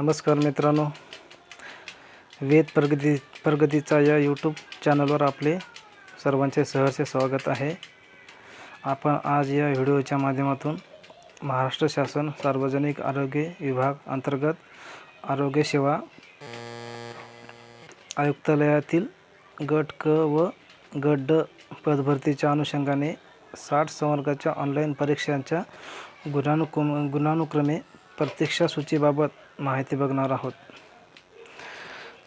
नमस्कार मित्रांनो. वेद प्रगती प्रगतीचा या यूट्यूब चॅनलवर आपले सर्वांचे सहर्ष स्वागत आहे. आपण आज या व्हिडिओच्या माध्यमातून महाराष्ट्र शासन सार्वजनिक आरोग्य विभाग अंतर्गत आरोग्य सेवा आयुक्तालयातील गट क व गट ड पदभरतीच्या अनुषंगाने साठ संवर्गाच्या ऑनलाईन परीक्षांच्या गुणानुक्रम गुणानुक्रमे प्रतीक्षा सूचीबाबत माहिती बघणार आहोत.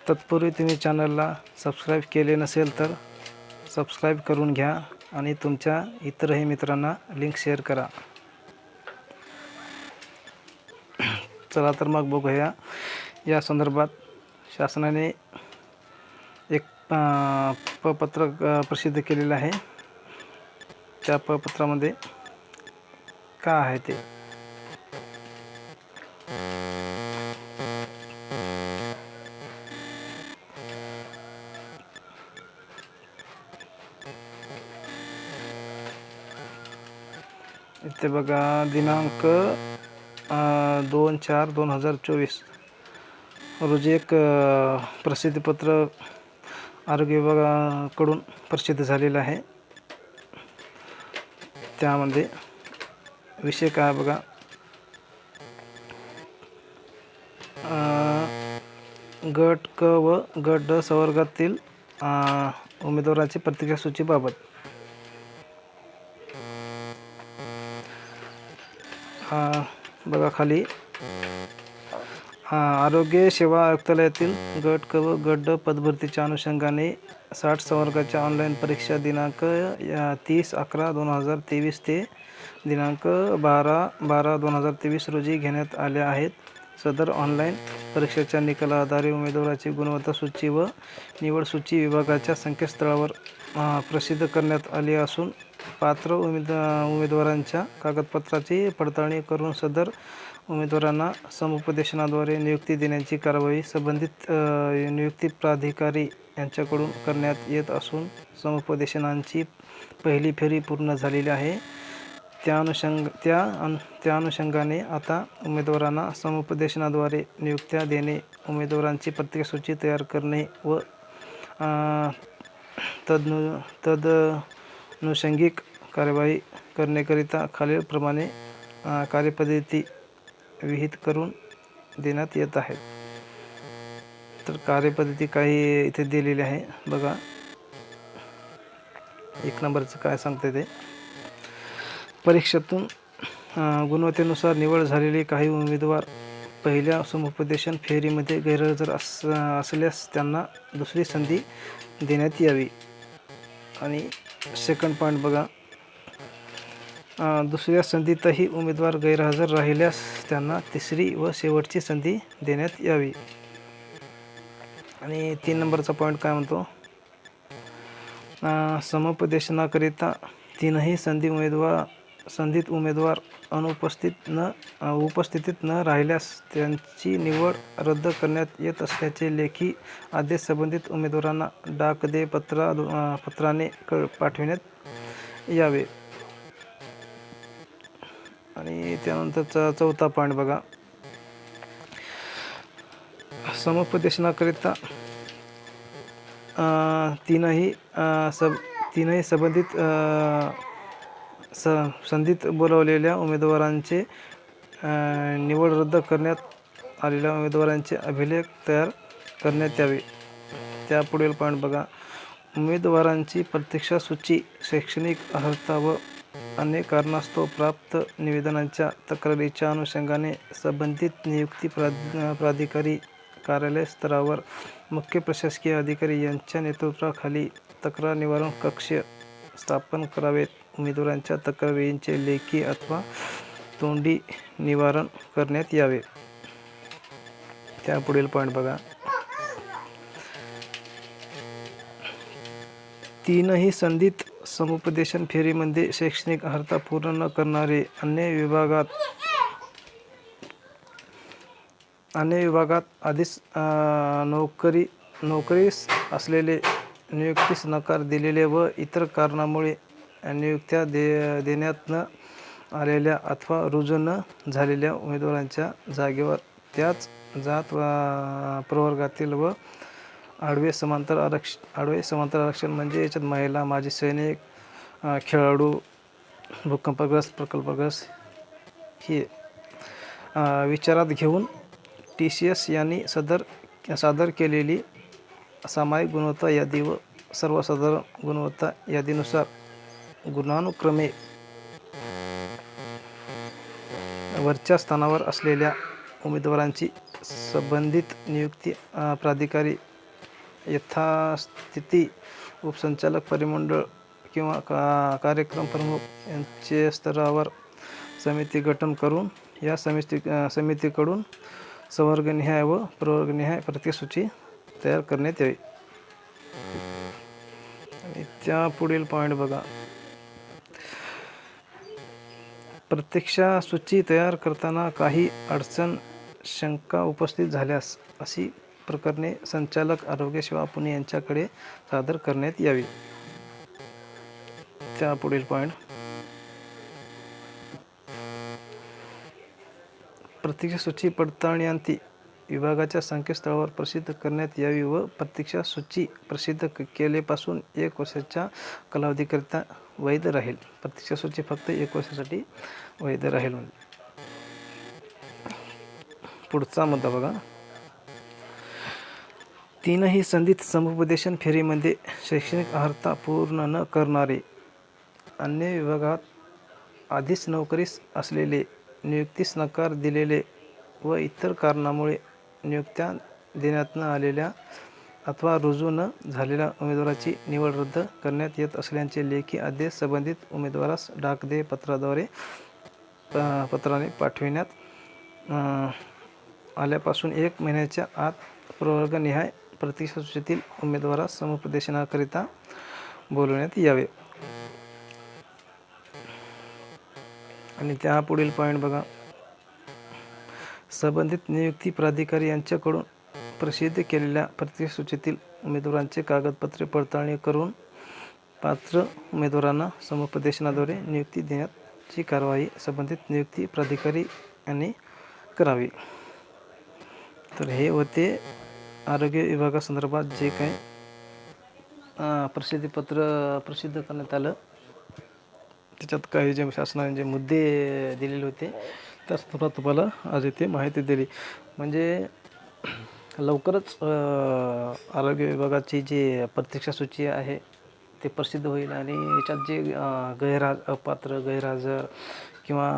तत्पूर्वी तुम्ही चॅनलला सबस्क्राईब केले नसेल तर सबस्क्राईब करून घ्या आणि तुमच्या इतरही मित्रांना लिंक शेअर करा. चला तर मग बघूया. या संदर्भात शासनाने एक प पपत्रक प्रसिद्ध केलेलं आहे. त्या पपत्रामध्ये का आहे ते? इथे बघा दिनांक दोन चार दोन हजार चोवीस. रोजी एक प्रसिद्धीपत्र आरोग्य विभागाकडून प्रसिद्ध झालेलं आहे. त्यामध्ये विषय काय बघा? गट क व गट ड संवर्गातील उमेदवारांची प्रतिक्रिया सूचीबाबत. बघा खाली. आरोग्य सेवा आयुक्तालयातील गट क व गट पदभरतीच्या अनुषंगाने साठ संवर्गाच्या ऑनलाईन परीक्षा दिनांक या तीस अकरा दोन हजार तेवीस ते दिनांक बारा बारा दोन हजार तेवीस रोजी घेण्यात आल्या आहेत. सदर ऑनलाईन परीक्षेच्या निकालाआधारे उमेदवाराची गुणवत्ता सूची व निवड सूची विभागाच्या संकेतस्थळावर प्रसिद्ध करण्यात आली असून पात्र उमेद उमेदवारांच्या कागदपत्राची पडताळणी करून सदर उमेदवारांना समुपदेशनाद्वारे नियुक्ती देण्याची कारवाई संबंधित नियुक्ती प्राधिकारी यांच्याकडून करण्यात येत असून समुपदेशनांची पहिली फेरी पूर्ण झालेली आहे. त्या अनुषंग त्या अन त्या अनुषंगाने आता उमेदवारांना समुपदेशनाद्वारे नियुक्त्या देणे उमेदवारांची प्रत्येकसूची तयार करणे व अ, तद अनुषंगिक कार्यवाही करण्याकरिता खालीलप्रमाणे कार्यपद्धती विहित करून देण्यात येत आहेत. तर कार्यपद्धती काही इथे दिलेली आहे. बघा. एक नंबरचं काय सांगते ते. परीक्षेतून गुणवत्तेनुसार निवड झालेले काही उमेदवार पहिल्या समुपदेशन फेरीमध्ये गैरहजर अस असल्यास त्यांना दुसरी संधी देण्यात यावी. आणि सेकंड पॉईंट बघा. दुसऱ्या संधीतही उमेदवार गैरहजर राहिल्यास त्यांना तिसरी व शेवटची संधी देण्यात यावी. आणि तीन नंबरचा पॉईंट काय म्हणतो? समुपदेशनाकरिता तीनही संधी उमेदवार संधीत उमेदवार अनुपस्थित न उपस्थितीत न राहिल्यास त्यांची निवड रद्द करण्यात येत असल्याचे लेखी आदेश संबंधित उमेदवारांना डाक दे पत्रा पत्राने क पाठविण्यात यावे. आणि त्यानंतरचा चौथा पॉईंट बघा. समुपदेशनाकरिता तीनही सब तीनही संबंधित स संधीत बोलावलेल्या उमेदवारांचे निवड रद्द करण्यात आलेल्या उमेदवारांचे अभिलेख तयार करण्यात यावे. त्यापुढील पॉईंट बघा. उमेदवारांची प्रतीक्षा सूची शैक्षणिक अर्हता व अनेक कारणास्तव प्राप्त निवेदनांच्या तक्रारीच्या अनुषंगाने संबंधित नियुक्ती प्रा प्राधिकारी कार्यालय स्तरावर मुख्य प्रशासकीय अधिकारी यांच्या नेतृत्वाखाली तक्रार निवारण कक्ष स्थापन करावेत. उमेदवारांच्या तक्रारींचे लेखी अथवा तोंडी निवारण करण्यात यावे. त्यापुढील पॉईंट बघा. तीनही संधीत समुपदेशन फेरीमध्ये शैक्षणिक अर्हता पूर्ण न करणारे अन्य विभागात अन्य विभागात आधीच नोकरी नोकरीस असलेले नियुक्तीस नकार दिलेले व इतर कारणामुळे नियुक्त्या दे देण्यात न आलेल्या अथवा रुजू न झालेल्या उमेदवारांच्या जागेवर त्याच जात वा प्रवर्गातील व आडवे समांतर आरक्ष आडवे समांतर आरक्षण म्हणजे याच्यात महिला माजी सैनिक खेळाडू भूकंपग्रस्त प्रकल्पग्रस्त हे विचारात घेऊन टी सी एस यांनी सदर सादर केलेली सामायिक गुणवत्ता यादी व सर्वसाधारण गुणवत्ता यादीनुसार गुणानुक्रमे वरच्या स्थानावर असलेल्या उमेदवारांची संबंधित नियुक्ती प्राधिकारी यथास्थिती उपसंचालक परिमंडळ किंवा का कार्यक्रम प्रमुख यांचे स्तरावर समिती गठन करून या समिती समितीकडून संवर्गनिहाय व प्रवर्गनिहाय प्रतिसूची तयार करण्यात यावी. त्या पुढील पॉईंट बघा. प्रत्यक्षा सूची तयार करताना काही अडचण शंका उपस्थित झाल्यास अशी प्रकरणे संचालक आरोग्य सेवा पुणे यांच्याकडे सादर करण्यात यावी. त्या पुढील पॉईंट प्रतीक्षासूची सूची पडताळणी विभागाच्या संकेतस्थळावर प्रसिद्ध करण्यात यावी व प्रतीक्षासूची सूची प्रसिद्ध केलेपासून एक वर्षाच्या कालावधीकरिता वैध राहील. प्रत्यक्ष सूची फक्त एक वर्षासाठी वैध राहील म्हणजे. पुढचा मुद्दा बघा. तीनही संधीत समुपदेशन फेरीमध्ये शैक्षणिक अर्हता पूर्ण न करणारे अन्य विभागात आधीच नोकरीस असलेले नियुक्तीस नकार दिलेले व इतर कारणामुळे नियुक्त्या देण्यात न आलेल्या अथवा रुजू न झालेल्या उमेदवाराची निवड रद्द करण्यात येत असल्याचे लेखी आदेश संबंधित उमेदवारास डाक दे पत्राद्वारे पत्राने पाठविण्यात आल्यापासून एक महिन्याच्या आत प्रवर्गनिहाय प्रतिसूचीतील उमेदवारास समुपदेशनाकरिता बोलवण्यात यावे. आणि त्या पुढील पॉईंट बघा. संबंधित नियुक्ती प्राधिकारी यांच्याकडून प्रसिद्ध केलेल्या प्रतिसूचीतील उमेदवारांचे कागदपत्रे पडताळणी करून पात्र उमेदवारांना समुपदेशनाद्वारे नियुक्ती देण्याची कारवाई संबंधित नियुक्ती प्राधिकारी यांनी करावी. तर हे होते आरोग्य विभागासंदर्भात जे काही प्रसिद्धीपत्र प्रसिद्ध करण्यात आलं. त्याच्यात काही जे शासनाने जे मुद्दे दिलेले होते त्या संदर्भात तुम्हाला आज इथे माहिती दिली. म्हणजे लवकरच आरोग्य विभागाची जी प्रत्यक्ष सूची आहे ते प्रसिद्ध होईल आणि याच्यात जे गैरहाज गैरहा अपात्र गैरहजर किंवा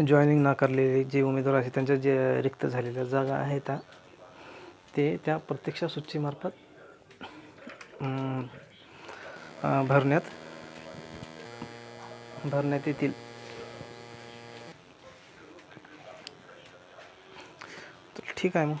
जॉईनिंग नाकारलेले जे उमेदवार आहेत त्यांच्या जे रिक्त झालेल्या जागा आहेत त्या ते त्या प्रत्यक्ष सूचीमार्फत भरण्यात भरण्यात येतील. ठीक आहे मग.